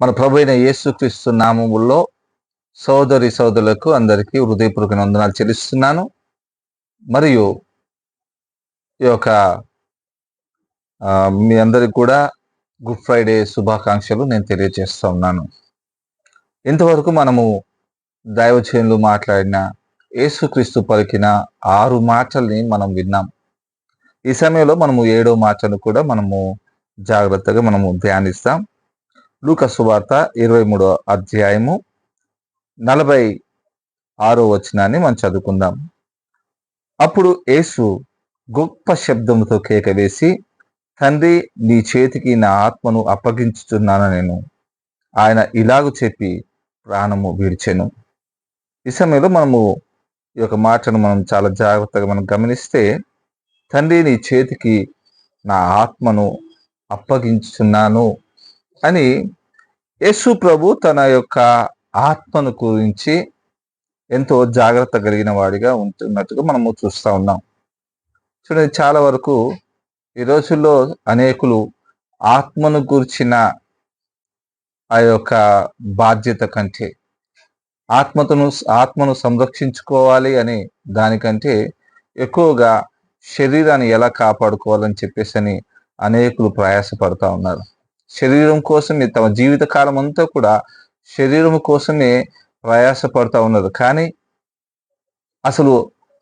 మన ప్రభు అయిన యేసుక్రీస్తు నామములో సోదరి సోదరులకు అందరికీ హృదయపూర్వక వందనాలు చెల్లిస్తున్నాను. మరియు ఈ యొక్క మీ అందరికి కూడా గుడ్ ఫ్రైడే శుభాకాంక్షలు నేను తెలియజేస్తూ ఉన్నాను. ఇంతవరకు మనము దైవచనులు మాట్లాడిన యేసుక్రీస్తు పలికిన ఆరు మాటల్ని మనం విన్నాం. ఈ సమయంలో మనము ఏడో మాటను కూడా మనము జాగ్రత్తగా మనము ధ్యానిస్తాం. లూకసువార్త ఇరవై మూడో అధ్యాయము నలభై ఆరో వచనాన్ని మనం చదువుకుందాం. అప్పుడు యేసు గొప్ప శబ్దముతో కేక వేసి తండ్రి నీ చేతికి నా ఆత్మను అప్పగించుతున్నాను నేను. ఆయన ఇలాగు చెప్పి ప్రాణము విడిచెను. ఈ సమయంలో మనము ఈ యొక్క మాటను మనం చాలా జాగ్రత్తగా మనం గమనిస్తే తండ్రి నీ చేతికి నా ఆత్మను అప్పగించుతున్నాను అని యేసు ప్రభు తన యొక్క ఆత్మను గురించి ఎంతో జాగ్రత్త కలిగిన వాడిగా ఉంటున్నట్టుగా మనము చూస్తూ ఉన్నాం. చూడండి చాలా వరకు ఈ రోజుల్లో అనేకులు ఆత్మను గురించిన ఆ యొక్క బాధ్యత కంటే ఆత్మతను ఆత్మను సంరక్షించుకోవాలి అని దానికంటే ఎక్కువగా శరీరాన్ని ఎలా కాపాడుకోవాలని చెప్పేసి అని అనేకులు ప్రయాసపడతా ఉన్నారు. శరీరం కోసమే తమ జీవిత కాలం అంతా కూడా శరీరం కోసమే ప్రయాసపడుతూ ఉన్నారు కానీ అసలు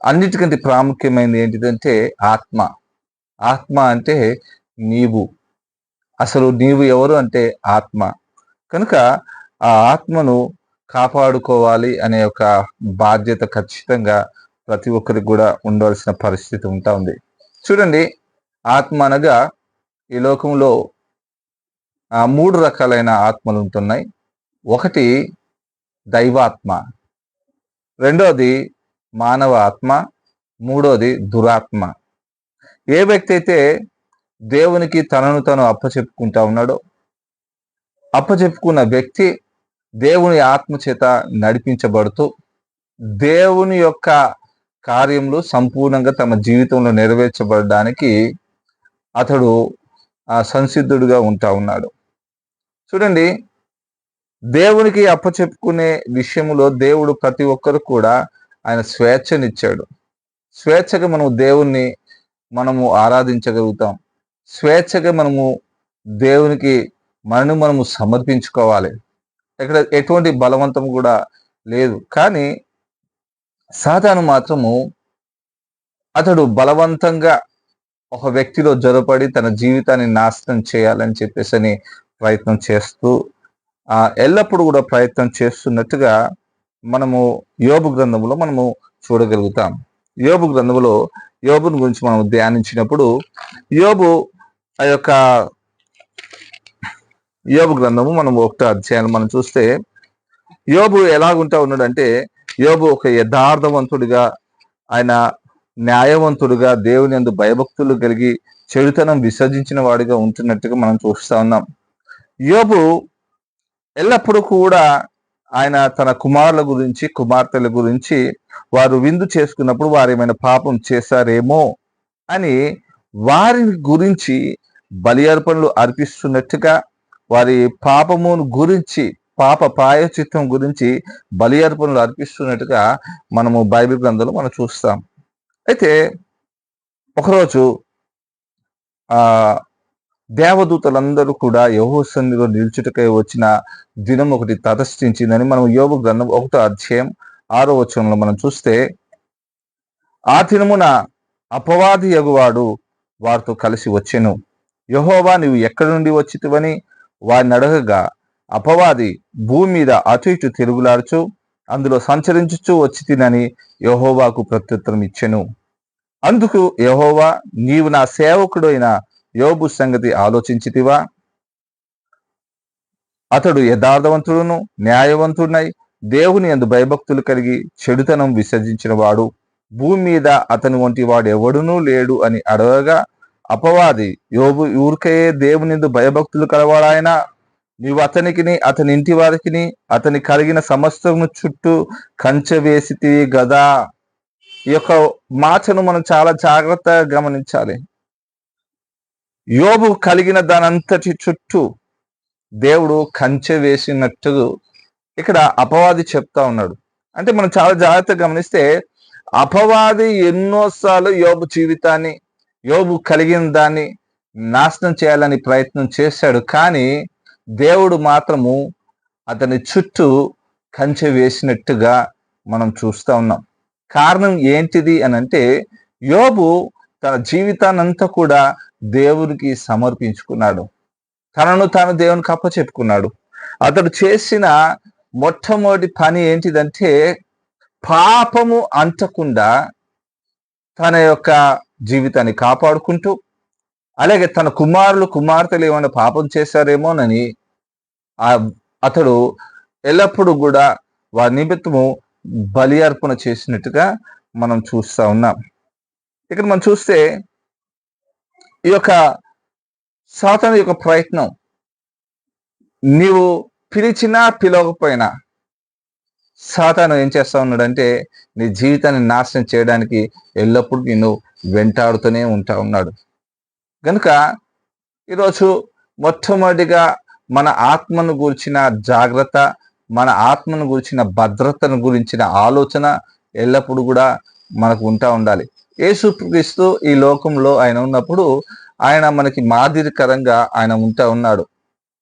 అన్నిటికంటే ప్రాముఖ్యమైనది ఏంటిదంటే ఆత్మ. ఆత్మ అంటే నీవు. అసలు నీవు ఎవరు అంటే ఆత్మ. కనుక ఆ ఆత్మను కాపాడుకోవాలి అనే ఒక బాధ్యత ఖచ్చితంగా ప్రతి ఒక్కరికి కూడా ఉండవలసిన పరిస్థితి ఉంటా ఉంది. చూడండి ఆత్మ అనగా ఈ లోకంలో మూడు రకాలైన ఆత్మలు ఉంటున్నాయి. ఒకటి దైవాత్మ రెండోది మానవ ఆత్మ మూడోది దురాత్మ. ఏ వ్యక్తి అయితే దేవునికి తనను తను అప్పచెప్పుకుంటా ఉన్నాడో అప్పచెప్పుకున్న వ్యక్తి దేవుని ఆత్మ చేత నడిపించబడుతూ దేవుని యొక్క కార్యములు సంపూర్ణంగా తమ జీవితంలో నెరవేర్చబడడానికి అతడు సంసిద్ధుడుగా ఉంటా ఉన్నాడు. చూడండి దేవునికి అప్పచెప్పుకునే విషయంలో దేవుడు ప్రతి ఒక్కరు కూడా ఆయన స్వేచ్ఛనిచ్చాడు. స్వేచ్ఛగా మనము దేవుణ్ణి మనము ఆరాధించగలుగుతాం. స్వేచ్ఛగా మనము దేవునికి మనను మనము సమర్పించుకోవాలి. ఇక్కడ ఎటువంటి బలవంతం కూడా లేదు. కానీ సాతాను మాత్రము అతడు బలవంతంగా ఒక వ్యక్తిలో జొరపడి తన జీవితాన్ని నాశనం చేయాలని చెప్పేసి అని ప్రయత్నం చేస్తూ ఆ ఎల్లప్పుడూ కూడా ప్రయత్నం చేస్తున్నట్టుగా మనము యోబు గ్రంథంలో మనము చూడగలుగుతాం. యోబు గ్రంథంలో యోబుని గురించి మనం ధ్యానించినప్పుడు యోబు ఆ యొక్క యోబు గ్రంథము మనం ఒకటో అధ్యాయం మనం చూస్తే యోబు ఎలాగుంటా ఉన్నాడంటే యోబు ఒక యథార్థవంతుడిగా ఆయన న్యాయవంతుడిగా దేవుని అందు భయభక్తులు కలిగి చెడుతనం విసర్జించిన వాడిగా ఉంటున్నట్టుగా మనం చూస్తా ఉన్నాం. యోబు ఎల్లప్పుడూ కూడా ఆయన తన కుమారుల గురించి కుమార్తెల గురించి వారు విందు చేసుకున్నప్పుడు వారు ఏమైనా పాపం చేశారేమో అని వారి గురించి బలి అర్పణలు అర్పిస్తున్నట్టుగా వారి పాపమును గురించి పాప ప్రాయచిత్వం గురించి బలి అర్పణలు అర్పిస్తున్నట్టుగా మనము బైబిల్ గ్రంథంలో మనం చూస్తాం. అయితే ఒకరోజు దేవదూతలందరూ కూడా యహో సన్నిధిలో నిల్చుటకై వచ్చిన దినం ఒకటి తటస్థించిందని మనం యోగ గ్రంథం ఒకటో అధ్యాయం ఆరో వచనంలో మనం చూస్తే ఆ దినమున అపవాది ఎగువాడు వారితో కలిసి వచ్చెను. యహోవా నీవు ఎక్కడి నుండి వచ్చితివని? వారిని అడగగా అపవాది భూమి మీద అటు ఇటు తిరుగులాడుచు అందులో సంచరించుచూ వచ్చి తినని యహోవాకు ప్రత్యుత్తరం ఇచ్చెను. అందుకు యహోవా నీవు నా సేవకుడైన యోబు సంగతి ఆలోచించితివా? అతడు యథార్థవంతుడును న్యాయవంతుడునై దేవుని అందు భయభక్తులు కలిగి చెడుతనం విసర్జించిన వాడు భూమి మీద అతని వంటి వాడు ఎవడునూ లేడు అని అడగగా అపవాది యోబు ఊరికయే దేవుని యందు భయభక్తులు కలవాడాయన? నీవు అతనికిని అతని ఇంటి వారికిని అతని కలిగిన సమస్తము చుట్టూ కంచె వేసితివి గదా? ఈ యొక్క మాటను మనం చాలా జాగ్రత్తగా గమనించాలి. యోబు కలిగిన దానంతటి చుట్టూ దేవుడు కంచె వేసినట్టు ఇక్కడ అపవాది చెప్తా ఉన్నాడు. అంటే మనం చాలా జాగ్రత్తగా గమనిస్తే అపవాది ఎన్నోసార్లు యోబు జీవితాన్ని యోబు కలిగిన దాన్ని నాశనం చేయాలని ప్రయత్నం చేశాడు. కానీ దేవుడు మాత్రము అతని చుట్టూ కంచె వేసినట్టుగా మనం చూస్తూ ఉన్నాం. కారణం ఏంటిది అని అంటే యోబు తన జీవితాన్నంతా కూడా దేవునికి సమర్పించుకున్నాడు. తనను తాను దేవునికి అప్పచెప్పుకున్నాడు. అతడు చేసిన మొట్టమొదటి పని ఏంటిదంటే పాపము అంటకుండా తన యొక్క జీవితాన్ని కాపాడుకుంటూ అలాగే తన కుమారులు కుమార్తెలు ఏమైనా పాపం చేశారేమోనని అతడు ఎల్లప్పుడూ కూడా వారి నిమిత్తము బలి అర్పణ చేసినట్టుగా మనం చూస్తా ఉన్నాం. ఇక్కడ మనం చూస్తే ఈ యొక్క సాతాను యొక్క ప్రయత్నం. నీవు పిలిచినా పిలవకపోయినా సాతాను ఏం చేస్తా ఉన్నాడంటే నీ జీవితాన్ని నాశనం చేయడానికి ఎల్లప్పుడూ నిన్ను వెంటాడుతూనే ఉంటా ఉన్నాడు. కనుక ఈరోజు మొట్టమొదటిగా మన ఆత్మను గురించిన జాగ్రత్త మన ఆత్మను గురించిన భద్రతను గురించిన ఆలోచన ఎల్లప్పుడూ కూడా మనకు ఉంటా ఉండాలి. యేసుక్రీస్తు ఈ లోకంలో ఆయన ఉన్నప్పుడు ఆయన మనకి మాదిరికరంగా ఆయన ఉంటా ఉన్నాడు.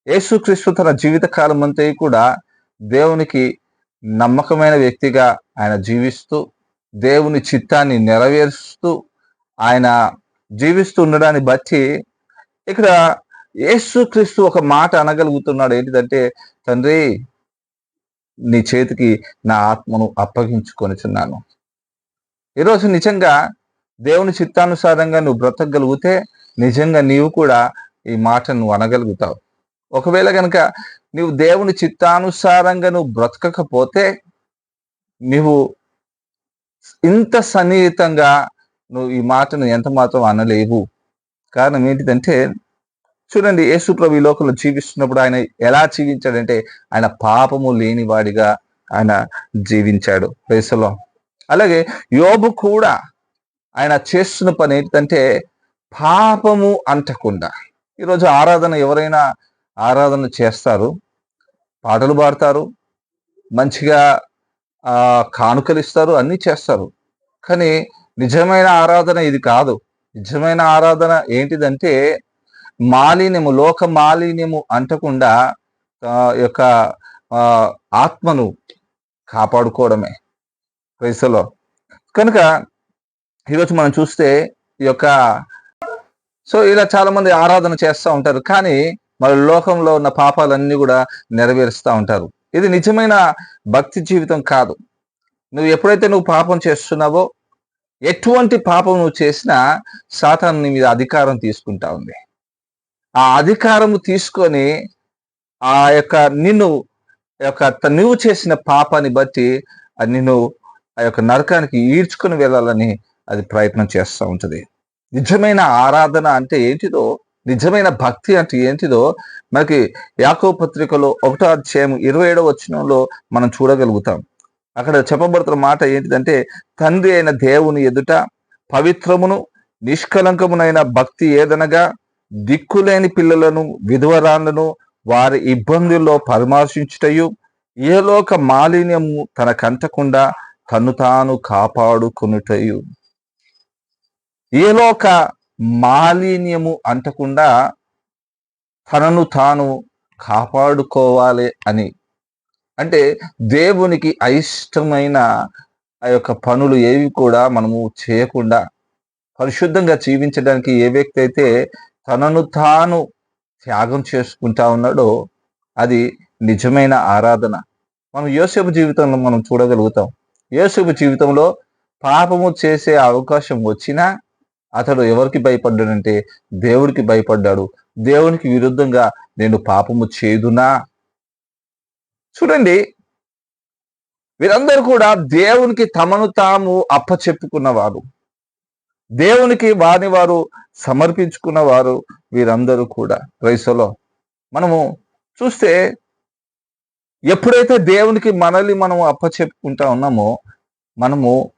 యేసుక్రీస్తు తన జీవిత కాలం అంతా కూడా దేవునికి నమ్మకమైన వ్యక్తిగా ఆయన జీవిస్తూ దేవుని చిత్తాన్ని నెరవేరుస్తూ ఆయన జీవిస్తూ ఉండడాన్ని బట్టి ఇక్కడ యేసుక్రీస్తు ఒక మాట అనగలుగుతున్నాడు. ఏంటిదంటే తండ్రి నీ చేతికి నా ఆత్మను అప్పగించుకొనిచున్నాను. ఈరోజు నిజంగా దేవుని చిత్తానుసారంగా నువ్వు బ్రతకగలిగితే నిజంగా నీవు కూడా ఈ మాటను నువ్వు అనగలుగుతావు. ఒకవేళ కనుక నువ్వు దేవుని చిత్తానుసారంగా నువ్వు బ్రతకకపోతే నువ్వు ఇంత సన్నిహితంగా నువ్వు ఈ మాటను ఎంత మాత్రం అనలేవు. కారణం ఏంటిదంటే చూడండి యేసుప్రభు ఈ లోకంలో జీవిస్తున్నప్పుడు ఆయన ఎలా జీవించాడంటే ఆయన పాపము లేనివాడిగా ఆయన జీవించాడు. వయసులో అలాగే యోబు కూడా ఆయన చేస్తున్న పని ఏంటంటే పాపము అంటకుండా. ఈరోజు ఆరాధన ఎవరైనా ఆరాధన చేస్తారు పాటలు పాడతారు మంచిగా కానుకలు ఇస్తారు అన్నీ చేస్తారు. కానీ నిజమైన ఆరాధన ఇది కాదు. నిజమైన ఆరాధన ఏంటిదంటే మాలిన్యము లోక మాలిన్యము అంటకుండా యొక్క ఆత్మను కాపాడుకోవడమే. వయసులో కనుక ఈరోజు మనం చూస్తే ఈ యొక్క సో ఇలా చాలా మంది ఆరాధన చేస్తూ ఉంటారు కానీ మరి లోకంలో ఉన్న పాపాలన్నీ కూడా నెరవేరుస్తూ ఉంటారు. ఇది నిజమైన భక్తి జీవితం కాదు. నువ్వు ఎప్పుడైతే నువ్వు పాపం చేస్తున్నావో ఎటువంటి పాపం నువ్వు చేసినా సాతాను నీ మీద అధికారం తీసుకుంటా ఉంది. ఆ అధికారము తీసుకొని ఆ యొక్క నిన్ను యొక్క నువ్వు చేసిన పాపాన్ని బట్టి నిన్ను ఆ యొక్క నరకానికి ఈడ్చుకుని వెళ్ళాలని అది ప్రయత్నం చేస్తూ ఉంటుంది. నిజమైన ఆరాధన అంటే ఏంటిదో నిజమైన భక్తి అంటే ఏంటిదో మనకి యాకో పత్రికలో ఒకటో అధ్యాయం ఇరవై ఏడవ వచ్చినంలో మనం చూడగలుగుతాం. అక్కడ చెప్పబడుతున్న మాట ఏంటిదంటే తండ్రి అయిన దేవుని ఎదుట పవిత్రమును నిష్కలంకమునైన భక్తి ఏదనగా దిక్కులేని పిల్లలను విధవరాలను వారి ఇబ్బందుల్లో పరామర్శించుటయు ఏలోక మాలిన్యము తన కంటకుండా తను తాను కాపాడుకునుటయు. ఏలోక మాలిన్యము అంటకుండా తనను తాను కాపాడుకోవాలి అని. అంటే దేవునికి అయిష్టమైన ఆ యొక్క పనులు ఏవి కూడా మనము చేయకుండా పరిశుద్ధంగా జీవించడానికి ఏ వ్యక్తి అయితే తనను తాను త్యాగం చేసుకుంటా ఉన్నాడో అది నిజమైన ఆరాధన. మనం యోసేపు జీవితంలో మనం చూడగలుగుతాం. యోసేపు జీవితంలో పాపము చేసే అవకాశం వచ్చినా అతడు ఎవరికి భయపడ్డాడంటే దేవుడికి భయపడ్డాడు. దేవునికి విరుద్ధంగా నేను పాపము చేదునా? చూడండి వీరందరూ కూడా దేవునికి తమను తాము అప్పచెప్పుకున్నవారు. దేవునికి వారిని వారు సమర్పించుకున్న వారు వీరందరూ కూడా. క్రైస్తలో మనము చూస్తే ఎప్పుడైతే దేవునికి మనల్ని మనము అప్పచెప్పుకుంటా ఉన్నామో మనము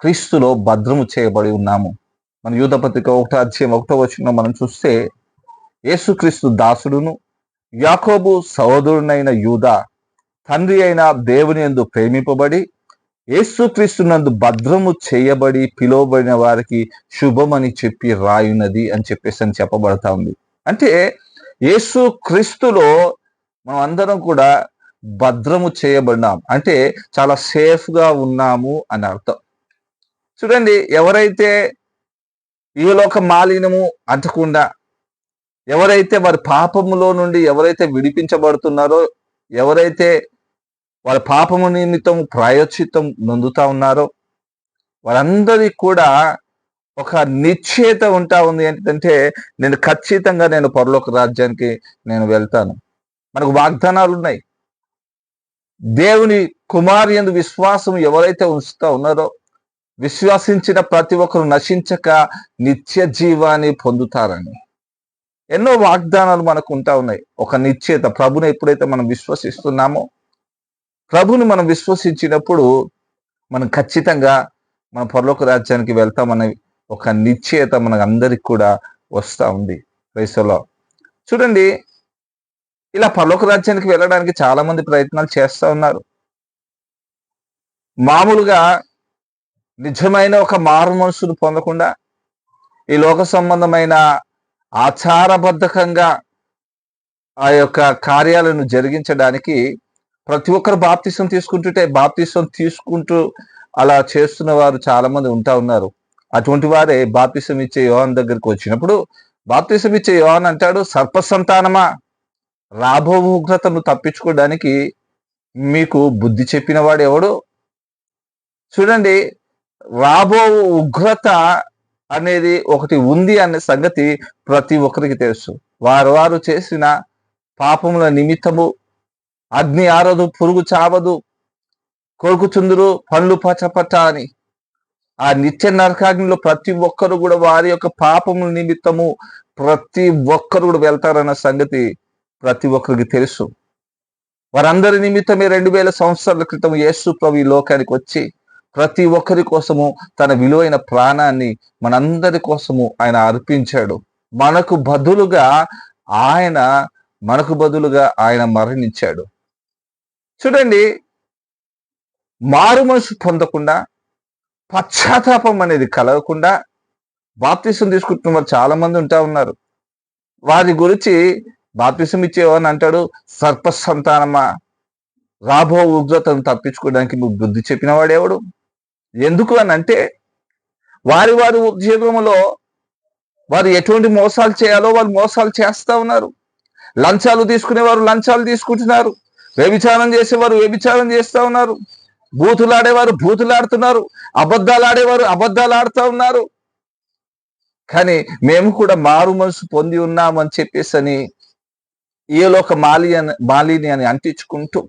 క్రీస్తులో భద్రము చేయబడి ఉన్నాము. మన యూధపత్రిక ఒకటో అధ్యయం ఒకటో వచ్చిన మనం చూస్తే యేసుక్రీస్తు దాసుడును యాకోబు సహోదరునైన యూద తండ్రి అయిన దేవుని యందు ప్రేమింపబడి యేసుక్రీస్తునందు భద్రము చేయబడి పిలువబడిన వారికి శుభమని చెప్పి రాయున్నది అని చెప్పేసి అని చెప్పబడతా ఉంది. అంటే యేసు క్రీస్తులో మనం అందరం కూడా భద్రము చేయబడినాం. అంటే చాలా సేఫ్గా ఉన్నాము అని అర్థం. చూడండి ఎవరైతే ఈ లోక మాలిన్యము అంటకుండా ఎవరైతే వారి పాపములో నుండి ఎవరైతే విడిపించబడుతున్నారో ఎవరైతే వారి పాపము నిమిత్తం ప్రాయోచితం నొందుతా ఉన్నారో వారందరికీ కూడా ఒక నిశ్చయత ఉంటా ఉంది ఏంటంటే నేను ఖచ్చితంగా నేను పరలోక రాజ్యానికి నేను వెళ్తాను. మనకు వాగ్దానాలు ఉన్నాయి. దేవుని కుమారి ఎందు విశ్వాసం ఎవరైతే ఉంచుతా ఉన్నారో విశ్వసించిన ప్రతి ఒక్కరు నశించక నిత్య జీవాన్ని పొందుతారని. ఎన్నో వాగ్దానాలు మనకు ఉంటా ఉన్నాయి. ఒక నిశ్చయత ప్రభుని ఎప్పుడైతే మనం విశ్వసిస్తున్నామో ప్రభుని మనం విశ్వసించినప్పుడు మనం ఖచ్చితంగా మన పరలోక రాజ్యానికి వెళ్తామనే ఒక నిశ్చయత మనకు అందరికి కూడా వస్తూ ఉంది. వయసులో చూడండి ఇలా పరలోక రాజ్యానికి వెళ్ళడానికి చాలా మంది ప్రయత్నాలు చేస్తూ ఉన్నారు. మామూలుగా నిజమైన ఒక మారు మనసును పొందకుండా ఈ లోక సంబంధమైన ఆచారబద్ధకంగా ఆ యొక్క కార్యాలను జరిగించడానికి ప్రతి ఒక్కరు బాప్తిసం తీసుకుంటుంటే బాప్తిసం తీసుకుంటూ అలా చేస్తున్న వారు చాలా మంది ఉంటా ఉన్నారు. అటువంటి వారే బాప్తిసం ఇచ్చే యోహాన్ దగ్గరికి వచ్చినప్పుడు బాప్తిసం ఇచ్చే యోహాన్ అంటాడు సర్పసంతానమా? రాబో ఉగ్రతను తప్పించుకోవడానికి మీకు బుద్ధి చెప్పిన వాడు ఎవడు చూడండి రాబో ఉగ్రత అనేది ఒకటి ఉంది అనే సంగతి ప్రతి ఒక్కరికి తెలుసు. వారు వారు చేసిన పాపముల నిమిత్తము అగ్ని ఆరదు పురుగు చావదు కొరుకుచుందురు పండ్లు పచ్చపట్ట అని ఆ నిత్య నరకాగ్నిలో ప్రతి ఒక్కరు కూడా వారి యొక్క పాపముల నిమిత్తము ప్రతి ఒక్కరు కూడా వెళ్తారన్న సంగతి ప్రతి ఒక్కరికి తెలుసు. వారందరి నిమిత్తమే రెండు వేల సంవత్సరాల క్రితం యేసు ప్రభు ఈ లోకానికి వచ్చి ప్రతి ఒక్కరి కోసము తన విలువైన ప్రాణాన్ని మనందరి కోసము ఆయన అర్పించాడు. మనకు బదులుగా ఆయన మనకు బదులుగా ఆయన మరణించాడు. చూడండి మారు మనసు పొందకుండా పశ్చాత్తాపం అనేది కలగకుండా బాప్తిసం తీసుకుంటున్న వారు చాలా మంది ఉంటా ఉన్నారు. వారి గురించి బాప్తిసం ఇచ్చేవని అంటాడు సర్ప సంతానమా రాబో ఉగ్రతను తప్పించుకోవడానికి నువ్వు బుద్ధి చెప్పిన వాడేవాడు ఎందుకు అని అంటే వారి వారి ఉద్యోగంలో వారు ఎటువంటి మోసాలు చేయాలో వాళ్ళు మోసాలు చేస్తూ ఉన్నారు. లంచాలు తీసుకునేవారు లంచాలు తీసుకుంటున్నారు. వ్యభిచారం చేసేవారు వ్యభిచారం చేస్తూ ఉన్నారు. బూతులు ఆడేవారు బూతులు ఆడుతున్నారు. అబద్ధాలు ఆడేవారు అబద్ధాలు ఆడుతూ ఉన్నారు. కానీ మేము కూడా మారు మనసు పొంది ఉన్నామని చెప్పేసి అని ఏలోక మాలి అని మాలిని అని అంటించుకుంటూ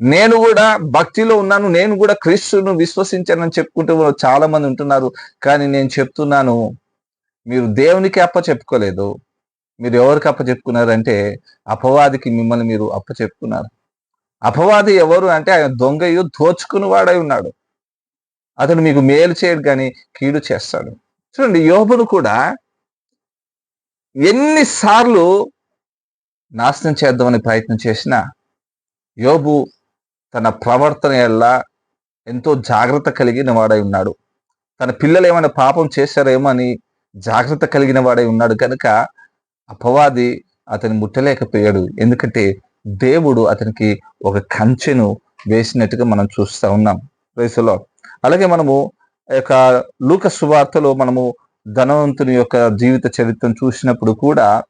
నేను కూడా భక్తిలో ఉన్నాను నేను కూడా క్రీస్తును విశ్వసించానని చెప్పుకుంటూ చాలా మంది ఉంటున్నారు. కానీ నేను చెప్తున్నాను మీరు దేవునికి అప్ప చెప్పుకోలేదు. మీరు ఎవరికి అప్ప చెప్పుకున్నారంటే అపవాదికి మిమ్మల్ని మీరు అప్ప చెప్పుకున్నారు. అపవాది ఎవరు అంటే ఆయన దొంగయు దోచుకుని వాడై ఉన్నాడు. అతను మీకు మేలు చేయడు కానీ కీడు చేస్తాడు. చూడండి యోబును కూడా ఎన్నిసార్లు నాశనం చేద్దామని ప్రయత్నం చేసినా యోబు తన ప్రవర్తన ఎలా ఎంతో జాగ్రత్త కలిగిన వాడై ఉన్నాడు. తన పిల్లలు ఏమైనా పాపం చేశారేమో అని జాగ్రత్త కలిగిన వాడై ఉన్నాడు కనుక అపవాది అతని ముట్టలేకపోయాడు. ఎందుకంటే దేవుడు అతనికి ఒక కంచెను వేసినట్టుగా మనం చూస్తూ ఉన్నాం. వయసులో అలాగే మనము యొక్క లూక సువార్తలో మనము ధనవంతుని యొక్క జీవిత చరిత్రను చూసినప్పుడు కూడా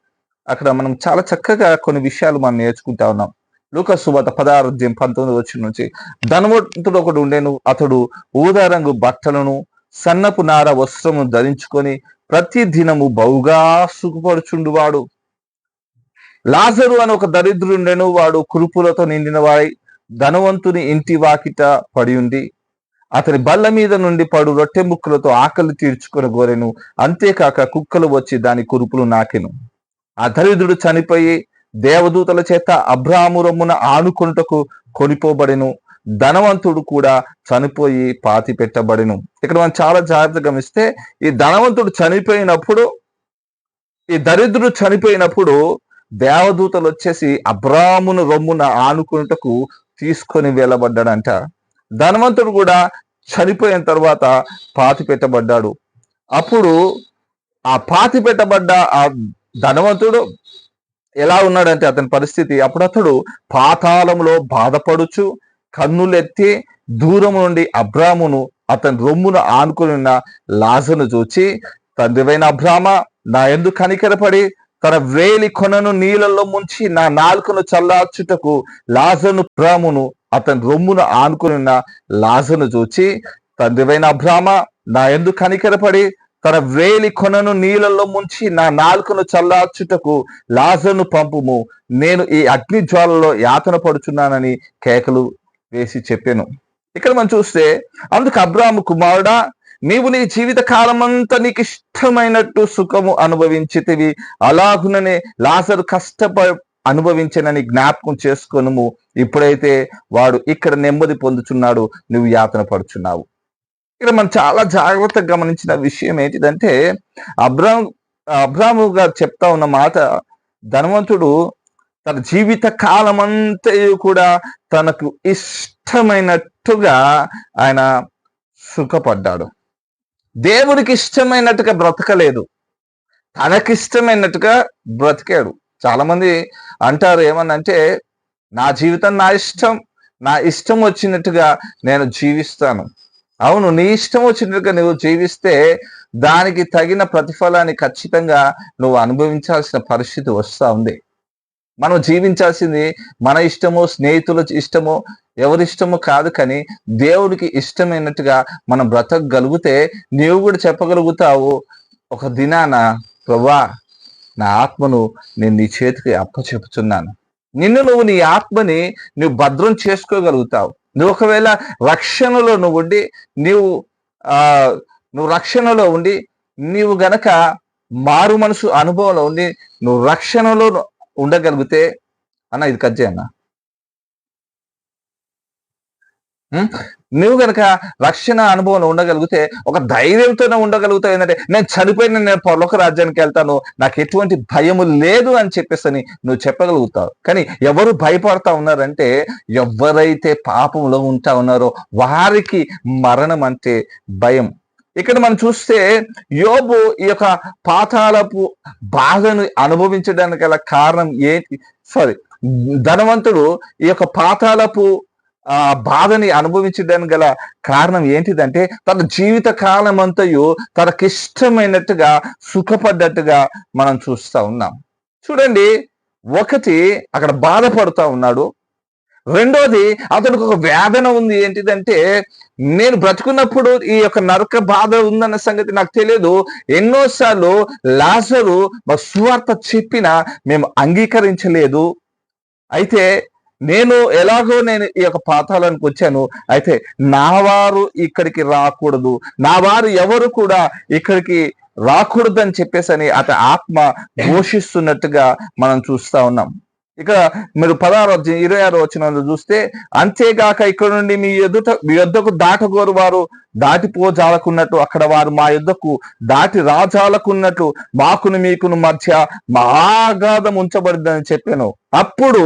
అక్కడ మనం చాలా చక్కగా కొన్ని విషయాలు మనం నేర్చుకుంటా ఉన్నాం. లూక సువార్త పదార్థం పంతొమ్మిది వచ్చిన నుంచి ధనవంతుడు ఒకడు ఉండేను. అతడు ఊదా రంగు బట్టలను సన్నపు నార వస్త్రము ధరించుకొని ప్రతి దినము బహుగా సుఖపరుచుండువాడు లాజరు అని ఒక దరిద్రుండెను వాడు కురుపులతో నిండిన వాడి ధనవంతుని ఇంటి వాకిట పడి ఉంది అతని బల్ల మీద నుండి పడు రొట్టె ముక్కలతో ఆకలి తీర్చుకుని గోరెను. అంతేకాక కుక్కలు వచ్చి దాని కురుపులు నాకెను. ఆ దరిద్రుడు చనిపోయి దేవదూతల చేత అబ్రాహము రొమ్మున ఆనుకొనుటకు కొనిపోబడెను. ధనవంతుడు కూడా చనిపోయి పాతి పెట్టబడెను. ఇక్కడ మనం చాలా జాగ్రత్తగా గమనిస్తే ఈ ధనవంతుడు చనిపోయినప్పుడు ఈ దరిద్రుడు చనిపోయినప్పుడు దేవదూతలు వచ్చేసి అబ్రామును రొమ్మున ఆనుకున్నటకు తీసుకొని వెళ్ళబడ్డాడంట. ధనవంతుడు కూడా చనిపోయిన తర్వాత పాతి పెట్టబడ్డాడు. అప్పుడు ఆ పాతి పెట్టబడ్డ ఆ ధనవంతుడు ఎలా ఉన్నాడంటే అతని పరిస్థితి. అప్పుడు అతడు పాతాళంలో బాధపడుచు కన్నులెత్తి దూరం నుండి అబ్రామును అతని రొమ్మును ఆనుకుని ఉన్న లాజను చూచి తండ్రివైన అబ్రామ నా ఎందు కనికరపడి తన వేలి కొనను నీళ్ళల్లో ముంచి నా నాలుకను చల్లార్చుటకు లాజను ప్రామును అతని రొమ్మును ఆనుకుని ఉన్న లాజను చూచి తండ్రివైన అబ్రామ నా ఎందు కనికరపడి తన వేలి కొనను నీళ్ళల్లో ముంచి నా నాలుకను చల్లార్చుటకు లాజను పంపుము. నేను ఈ అగ్ని జ్వాలలో యాతన పడుచున్నానని కేకలు వేసి చెప్పాను. ఇక్కడ మనం చూస్తే అందుకు అబ్రాహ్మ కుమారుడా నీవు నీ జీవిత కాలమంతా నీకు ఇష్టమైనట్టు సుఖము అనుభవించితివి. అలాగుననే లాజరు కష్టప అనుభవించనని జ్ఞాపకం చేసుకొనుము. ఇప్పుడైతే వాడు ఇక్కడ నెమ్మది పొందుచున్నాడు నువ్వు యాతన పడుచున్నావు. ఇక్కడ మనం చాలా జాగ్రత్తగా గమనించిన విషయం ఏంటిదంటే అబ్రామ్ అబ్రాము గారు చెప్తా ఉన్న మాట ధనవంతుడు తన జీవిత కాలమంతయు కూడా తనకు ఇష్టమైనట్టుగా ఆయన సుఖపడ్డాడు. దేవుడికి ఇష్టమైనట్టుగా బ్రతకలేదు. తనకి ఇష్టమైనట్టుగా బ్రతికాడు. చాలా మంది అంటారు ఏమనంటే నా జీవితం నా ఇష్టం నా ఇష్టం వచ్చినట్టుగా నేను జీవిస్తాను. అవును నీ ఇష్టం వచ్చినట్టుగా నువ్వు జీవిస్తే దానికి తగిన ప్రతిఫలాన్ని ఖచ్చితంగా నువ్వు అనుభవించాల్సిన పరిస్థితి వస్తూ ఉంది. మనం జీవించాల్సింది మన ఇష్టమో స్నేహితుల ఇష్టమో ఎవరిష్టమో కాదు కానీ దేవుడికి ఇష్టమైనట్టుగా మనం బ్రతకగలిగితే నీవు కూడా చెప్పగలుగుతావు ఒక దినాన ప్రభా నా ఆత్మను నేను నీ చేతికి అప్పచెపుతున్నాను నిన్ను నువ్వు నీ ఆత్మని నువ్వు భద్రం చేసుకోగలుగుతావు. నువ్వు ఒకవేళ రక్షణలో నువ్వు ఉండి నీవు ఆ నువ్వు రక్షణలో ఉండి నీవు గనక మారు మనసు అనుభవంలో ఉండి నువ్వు రక్షణలో ఉండగలిగితే అన్న ఇది కజ్జే అన్న. నువ్వు గనక రక్షణ అనుభవం ఉండగలిగితే ఒక ధైర్యంతోనే ఉండగలుగుతావు. ఏంటంటే నేను చనిపోయిన నేను పరలోక రాజ్యానికి వెళ్తాను నాకు ఎటువంటి భయము లేదు అని చెప్పేసి నువ్వు చెప్పగలుగుతావు. కానీ ఎవరు భయపడతా ఉన్నారంటే ఎవరైతే పాపంలో ఉంటా ఉన్నారో వారికి మరణం అంటే భయం. ఇక్కడ మనం చూస్తే యోబు ఈ యొక్క పాతాలపు బాధను అనుభవించడానికి గల కారణం ఏంటి? సారీ ధనవంతుడు ఈ యొక్క పాతాలపు ఆ బాధని అనుభవించడానికి గల కారణం ఏంటిదంటే తన జీవిత కాలం అంతయు తనకిష్టమైనట్టుగా సుఖపడ్డట్టుగా మనం చూస్తూ ఉన్నాం. చూడండి ఒకటి అక్కడ బాధపడుతూ ఉన్నాడు. రెండోది అతనికి ఒక వేదన ఉంది ఏంటిదంటే నేను బ్రతుకున్నప్పుడు ఈ యొక్క నరక బాధ ఉందన్న సంగతి నాకు తెలియదు. ఎన్నోసార్లు లాజరు మా సువార్త చెప్పినా మేము అంగీకరించలేదు. అయితే నేను ఎలాగో నేను ఈ యొక్క పాతాళానికి వచ్చాను అయితే నా వారు ఇక్కడికి రాకూడదు. నా వారు ఎవరు కూడా ఇక్కడికి రాకూడదు అని చెప్పేసి అని అతని ఆత్మ ఘోషిస్తున్నట్టుగా మనం చూస్తా ఉన్నాం. ఇక మీరు పదహారు ఇరవై ఆరు వచ్చిన చూస్తే అంతేగాక ఇక్కడ నుండి మీ ఎదుట మీ యొద్దకు దాటగోరు వారు దాటిపోజాలకున్నట్టు అక్కడ వారు మా యుద్ధకు దాటి రాజాలకున్నట్లు మాకును మీకును మధ్య మహాగాధం ఉంచబడిందని చెప్పాను. అప్పుడు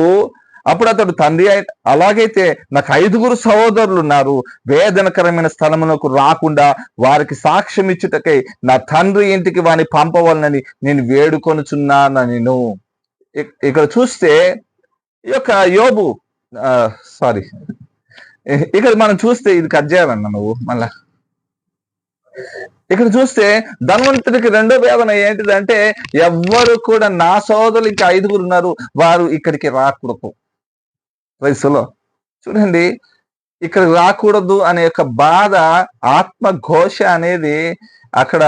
అప్పుడు అతడు తండ్రి అలాగైతే నాకు ఐదుగురు సహోదరులు ఉన్నారు వేదనకరమైన స్థలమునకు రాకుండా వారికి సాక్ష్యం ఇచ్చుటకై నా తండ్రి ఇంటికి వాని పంపవాలని నేను వేడుకొనుచున్నాను నేను ఇక్కడ చూస్తే ఈ యొక్క యోబు సారీ. ఇక్కడ మనం చూస్తే ఇది కట్ చేయాలన్న నువ్వు మళ్ళా. ఇక్కడ చూస్తే ధన్వంతుడికి రెండో వేదన ఏంటిదంటే ఎవ్వరు కూడా నా సోదరులు ఇంకా ఐదుగురు ఉన్నారు వారు ఇక్కడికి రాకూడదు. వయసులో. చూడండి ఇక్కడ రాకూడదు అనే యొక్క బాధ ఆత్మ ఘోష అనేది అక్కడ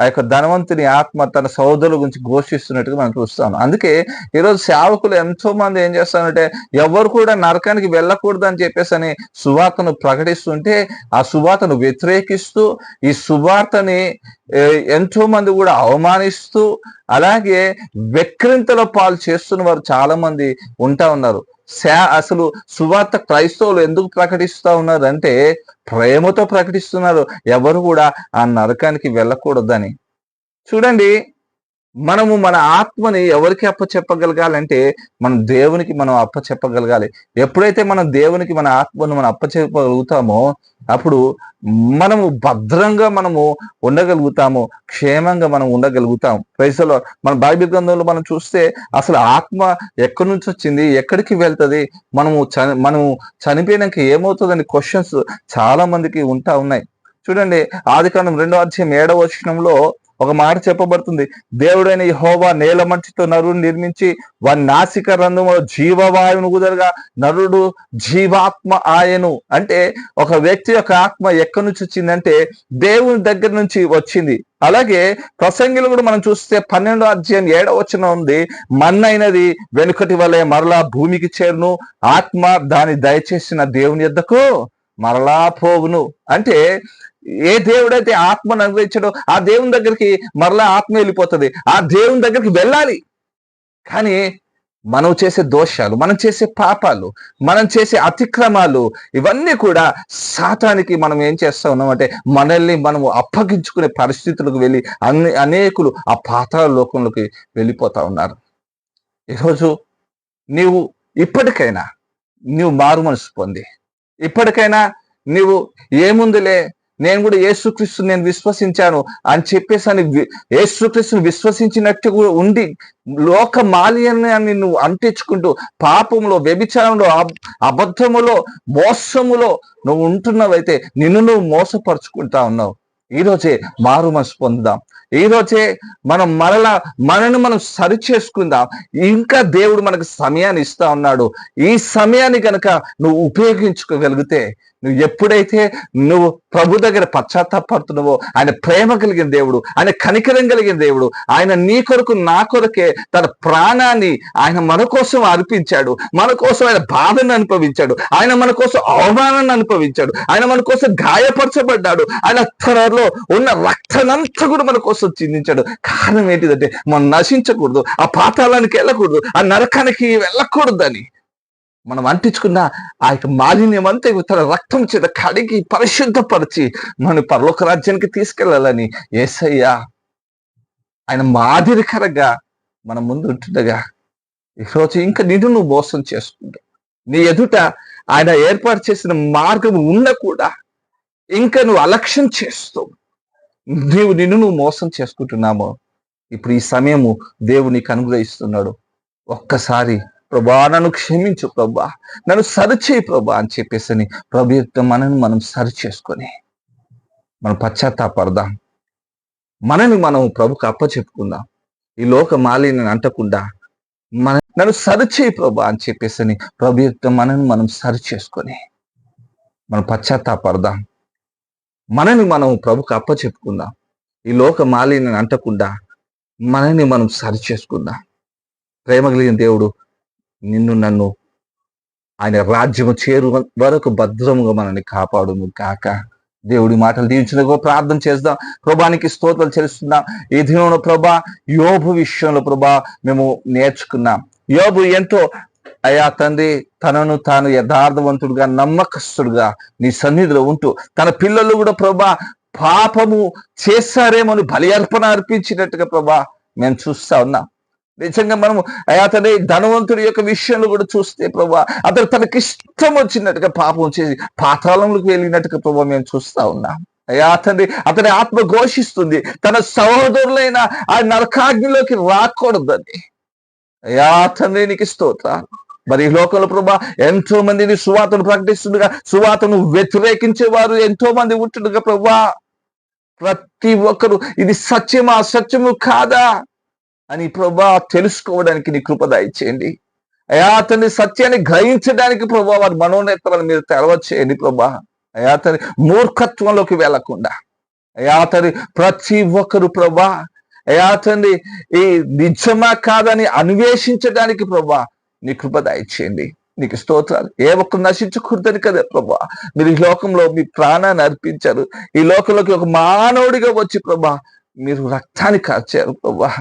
ఆ యొక్క ధనవంతుని ఆత్మ తన సోదరుల గురించి ఘోషిస్తున్నట్టుగా మనం చూస్తాం. అందుకే ఈరోజు సేవకులు ఎంతో మంది ఏం చేస్తారంటే ఎవరు కూడా నరకానికి వెళ్ళకూడదు అని చెప్పేసి అని సువార్తను ప్రకటిస్తుంటే ఆ సువార్తను వ్యతిరేకిస్తూ ఈ సువార్తని ఎంతో మంది కూడా అవమానిస్తూ అలాగే వెక్రింతలో పాలు చేస్తున్న వారు చాలా మంది ఉంటా ఉన్నారు. శా అసలు సువార్త క్రైస్తవులు ఎందుకు ప్రకటిస్తా ఉన్నారు అంటే ప్రేమతో ప్రకటిస్తున్నారు. ఎవరు కూడా ఆ నరకానికి వెళ్ళకూడదని. చూడండి మనము మన ఆత్మని ఎవరికి అప్పచెప్పగలగాలంటే మనం దేవునికి మనం అప్పచెప్పగలగాలి ఎప్పుడైతే మనం దేవునికి మన ఆత్మను మనం అప్పచెప్పగలుగుతామో అప్పుడు మనము భద్రంగా మనము ఉండగలుగుతాము క్షేమంగా మనం ఉండగలుగుతాం. ప్రైసలో మన బైబిల్ గ్రంథంలో మనం చూస్తే అసలు ఆత్మ ఎక్కడి నుంచి వచ్చింది ఎక్కడికి వెళ్తుంది మనము చని మనము చనిపోయినాక ఏమవుతుందని క్వశ్చన్స్ చాలా మందికి ఉంటా ఉన్నాయి. చూడండి ఆది కాలం రెండో అధ్యాయం ఏడవ వచనంలో ఒక మాట చెప్పబడుతుంది. దేవుడైన హోవా నేల మంచితో నరుడు నిర్మించి వారి నాసిక రంధ్రములో జీవవాయువును కుదరగా నరుడు జీవాత్మ ఆయను. అంటే ఒక వ్యక్తి యొక్క ఆత్మ ఎక్కడి నుంచి వచ్చిందంటే దేవుని దగ్గర నుంచి వచ్చింది. అలాగే ప్రసంగిలు కూడా మనం చూస్తే పన్నెండో అధ్యాయం ఏడవ వచ్చిన ఉంది. మన్నైనది వెనుకటి వలె మరలా భూమికి చేరును. ఆత్మ దాని దయచేసిన దేవుని యొద్దకు మరలా పోవును. అంటే ఏ దేవుడైతే ఆత్మను అనుగ్రహించాడో ఆ దేవుని దగ్గరికి మరలా ఆత్మ వెళ్ళిపోతుంది. ఆ దేవుని దగ్గరికి వెళ్ళాలి. కానీ మనం చేసే దోషాలు మనం చేసే పాపాలు మనం చేసే అతిక్రమాలు ఇవన్నీ కూడా శాతానికి మనం ఏం చేస్తా ఉన్నామంటే మనల్ని మనము అప్పగించుకునే పరిస్థితులకు వెళ్ళి అన్ని అనేకులు ఆ పాతాల లోకంలోకి వెళ్ళిపోతా ఉన్నారు. ఈరోజు నీవు ఇప్పటికైనా నీవు మారు మనసు పొంది. ఇప్పటికైనా నీవు ఏముందిలే? నేను కూడా యేసుక్రీస్తు నేను విశ్వసించాను అని చెప్పేసి అని యేసుక్రీస్తుని విశ్వసించినట్టు కూడా ఉండి లోక మాలిన్యాన్ని నువ్వు అంటించుకుంటూ పాపంలో వ్యభిచారంలో అబ్- అబద్ధములో మోసములో నువ్వు ఉంటున్నావైతే నిన్ను నువ్వు మోసపరుచుకుంటా ఉన్నావు. ఈరోజే మారు మనసు పొందుదాం. ఈరోజే మనం మరలా మనను మనం సరి చేసుకుందాం. ఇంకా దేవుడు మనకు సమయాన్ని ఇస్తా ఉన్నాడు. ఈ సమయాన్ని కనుక నువ్వు ఉపయోగించుకోగలిగితే నువ్వు ఎప్పుడైతే నువ్వు ప్రభు దగ్గర పశ్చాత్తాపడుతున్నావో ఆయన ప్రేమ కలిగిన దేవుడు ఆయన కనికరం కలిగిన దేవుడు ఆయన నీ కొరకు నా కొరకే తన ప్రాణాన్ని ఆయన మన కోసం అర్పించాడు మన కోసం ఆయన బాధను అనుభవించాడు ఆయన మన కోసం అవమానాన్ని అనుభవించాడు ఆయన మన కోసం గాయపరచబడ్డాడు ఆయన త్వరలో ఉన్న రక్తనంతా కూడా మన కోసం చిందించాడు. కారణం ఏంటిదంటే మనం నశించకూడదు ఆ పాతాళానికి వెళ్ళకూడదు ఆ నరకానికి వెళ్ళకూడదని. మనం అంటించుకున్న ఆ యొక్క మాలిన్యం అంతా తన రక్తం చేత కడిగి పరిశుద్ధపరిచి మన పరలోక రాజ్యానికి తీసుకెళ్ళాలని ఏసయ్యా. ఆయన మాదిరికరంగా మన ముందు ఉంటుండగా ఈరోజు ఇంకా నిన్ను నువ్వు మోసం చేసుకుంటావు. నీ ఎదుట ఆయన ఏర్పాటు చేసిన మార్గం ఉన్న కూడా ఇంకా నువ్వు అలక్ష్యం చేస్తావు. నీవు నిన్ను నువ్వు మోసం చేసుకుంటున్నామో ఇప్పుడు ఈ సమయము దేవునికి అనుగ్రహిస్తున్నాడు. ఒక్కసారి ప్రభా నన్ను క్షమించు ప్రభా నన్ను సరిచేయి ప్రభా అని చెప్పేసి ప్రభు యొక్క మనని మనం సరి చేసుకొని మనం పశ్చాత్తాపడదాం. మనని మనం ప్రభుకు అప్పచెప్పుకుందాం. ఈ లోక మాలిని అంటకుండా మన నన్ను సరిచేయి ప్రభా అని చెప్పేసి ప్రభు యొక్క మనని మనం సరి చేసుకొని మనం పశ్చాత్తాపడదాం. మనని మనం ప్రభుకు అప్పచెప్పుకుందాం. ఈ లోక మాలిని అంటకుండా మనని మనం సరి చేసుకుందాం. ప్రేమ కలిగిన దేవుడు నిన్ను నన్ను ఆయన రాజ్యము చేరు వరకు భద్రముగా మనల్ని కాపాడును కాక. దేవుడి మాటలు దీవించిన ప్రార్థన చేద్దాం. ప్రభానికి స్తోత్రాలు చేస్తున్నాం ఈ దినంలో ప్రభా యోబు విషయంలో ప్రభా మేము నేర్చుకున్నాం. యోబు ఎంతో అయా తండ్రి తనను తాను యథార్థవంతుడుగా నమ్మకస్తుడుగా నీ సన్నిధిలో ఉంటూ తన పిల్లలు కూడా ప్రభా పాపము చేస్తారేమో అని బలి అర్పణ అర్పించినట్టుగా ప్రభా మేము చూస్తా ఉన్నాం. నిజంగా మనము అతని ధనవంతుడి యొక్క విషయంలో కూడా చూస్తే ప్రభా అతను తనకి ఇష్టం వచ్చినట్టుగా పాపం చేసి పాతాళంలోకి వెళ్ళినట్టుగా ప్రభా మేము చూస్తా ఉన్నాం. అయ్యా అతని అతని ఆత్మ ఘోషిస్తుంది. తన సహోదరులైన ఆ నరకాగ్నిలోకి రాకూడదని అయ్యా తండ్రి నీకు స్తోత్రాలు మరి లోకంలో ప్రభా ఎంతో మందిని సువాతను ప్రకటిస్తుండగా సువార్తను వ్యతిరేకించేవారు ఎంతో మంది ఉంటుండగా ప్రభా ప్రతి ఒక్కరు ఇది సత్యమా సత్యము కాదా? అని ప్రభా తెలుసుకోవడానికి నీ కృప దయచేయండి. అయా అతని సత్యాన్ని గ్రహించడానికి ప్రభా వారి మనోనేత్రాలను మీరు తెరవచ్చేయండి ప్రభా. అయా అతని మూర్ఖత్వంలోకి వెళ్ళకుండా అయా అతని ప్రతి ఒక్కరు ప్రభా. అయా అతని ఈ నిజమా కాదని అన్వేషించడానికి ప్రభా నీ కృప దయచేయండి. నీకు స్తోత్రాలు. ఏ ఒక్కరు నశించకూడదని కదా ప్రభా. మీరు ఈ లోకంలో మీ ప్రాణాన్ని అర్పించారు. ఈ లోకంలోకి ఒక మానవుడిగా వచ్చి ప్రభా మీరు రక్తాన్ని కాచారు ప్రభా.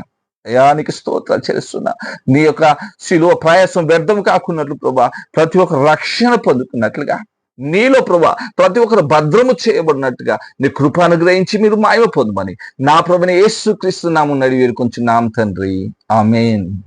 అయానికి స్తోత్రాలు చేస్తున్నా. నీ యొక్క శిలువ ప్రయాసం వ్యర్థం కాకున్నట్లు ప్రభా ప్రతి ఒక్క రక్షణ పొందుకున్నట్లుగా నీలో ప్రభా ప్రతి ఒక్కరు భద్రము చేయబడినట్టుగా నీ కృప అనుగ్రహించి మీరు మాయమ పొందమని నా ప్రభుని యేసుక్రీస్తు నాము నడి నామ తండ్రి. ఆమెన్.